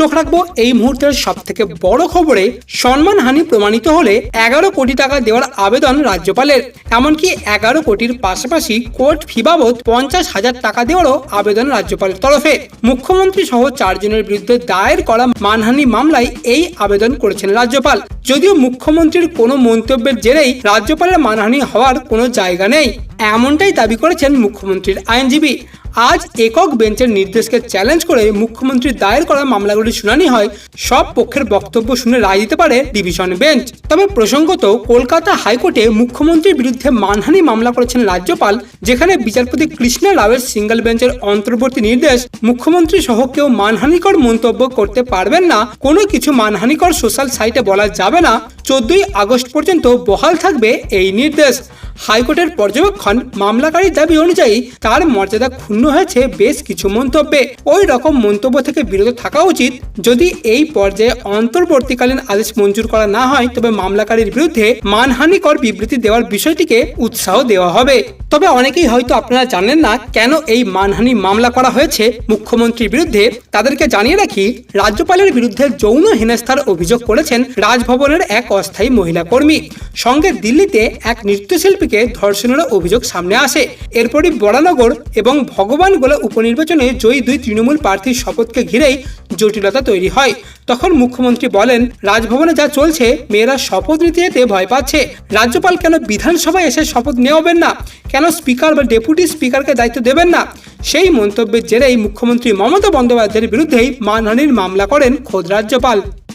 চোখ রাখব, এই মুহূর্তের সব থেকে বড় খবরে সম্মানহানি প্রমাণিত হলে এগারো কোটি টাকা দেওয়ার আবেদন রাজ্যপালের। এমনকি এগারো কোটির পাশাপাশি কোর্ট ফি বাবদ পঞ্চাশ হাজার টাকা দেওয়ারও আবেদন রাজ্যপালের তরফে। মুখ্যমন্ত্রী সহ চারজনের বিরুদ্ধে দায়ের করা মানহানি মামলায় এই আবেদন করেছেন রাজ্যপাল। যদিও মুখ্যমন্ত্রীর কোনো মন্তব্যের জেরেই রাজ্যপালের মানহানি হওয়ার কোনো জায়গা নেই। এমনটাই দাবি করেছেন মুখ্যমন্ত্রীর আইনজীবী। আজ একক বেঞ্চের নির্দেশকে চ্যালেঞ্জ করে মুখ্যমন্ত্রী দায়ের করা মামলাগুলির শুনানি হয়। সব পক্ষের বক্তব্য শুনে রায় দিতে পারে ডিভিশন বেঞ্চ তবে প্রসঙ্গত, কলকাতা হাইকোর্টে মুখ্যমন্ত্রীর বিরুদ্ধে মানহানি মামলা করেছেন রাজ্যপাল, যেখানে বিচারপতি কৃষ্ণা রাওয়ের সিঙ্গেল বেঞ্চের অন্তর্বর্তী নির্দেশ মুখ্যমন্ত্রী সহ কেউ মানহানিকর মন্তব্য করতে পারবেন না। কোনো কিছু মানহানিকর সোশ্যাল সাইটে বলা যাবে না। চোদ্দই আগস্ট পর্যন্ত বহাল থাকবে এই নির্দেশ। হাইকোর্টের পর্যবেক্ষণ মামলাকারীর দাবি অনুযায়ী তার মর্যাদা ক্ষুণ্ণ হয়েছে বেশ কিছু মন্তব্যে। ওই রকম মন্তব্য থেকে বিরত থাকা উচিত। যদি এই পর্যায়ে অন্তর্বর্তীকালীন আদেশ মঞ্জুর করা না হয়, তবে মামলাকারীর বিরুদ্ধে মানহানিকর বিবৃতি দেওয়ার বিষয়টিকে উৎসাহ দেওয়া হবে। তবে অনেকেই হয়তো আপনারা জানেন না কেন এই মানহানি মামলা করা হয়েছে। মুখ্যমন্ত্রীর বিরুদ্ধে তাদেরকে জানিয়ে রাখি, রাজ্যপালের বিরুদ্ধে যৌন হেনস্থার অভিযোগ করেছেন রাজভবনের এক অস্থায়ী মহিলা কর্মী। সঙ্গে দিল্লিতে এক নৃত্যশিল্পীকে ধর্ষণের অভিযোগ সামনে আসে। এরপরই বরানগর এবং ভগবানগোলা উপনির্বাচনে জয়ী দুই তৃণমূল প্রার্থীর শপথকে ঘিরেই জটিলতা তৈরি হয়। তখন মুখ্যমন্ত্রী বলেন, রাজভবনে যা চলছে, মেয়েরা শপথ নিতে যেতে ভয় পাচ্ছে। রাজ্যপাল কেন বিধানসভায় এসে শপথ নেওয়াবেন না? কেন স্পিকার বা ডেপুটি স্পিকারকে দায়িত্ব দেবেন না? সেই মন্তব্যের জেরেই মুখ্যমন্ত্রী মমতা বন্দ্যোপাধ্যায়ের বিরুদ্ধেই মানহানির মামলা করেন খোদ রাজ্যপাল।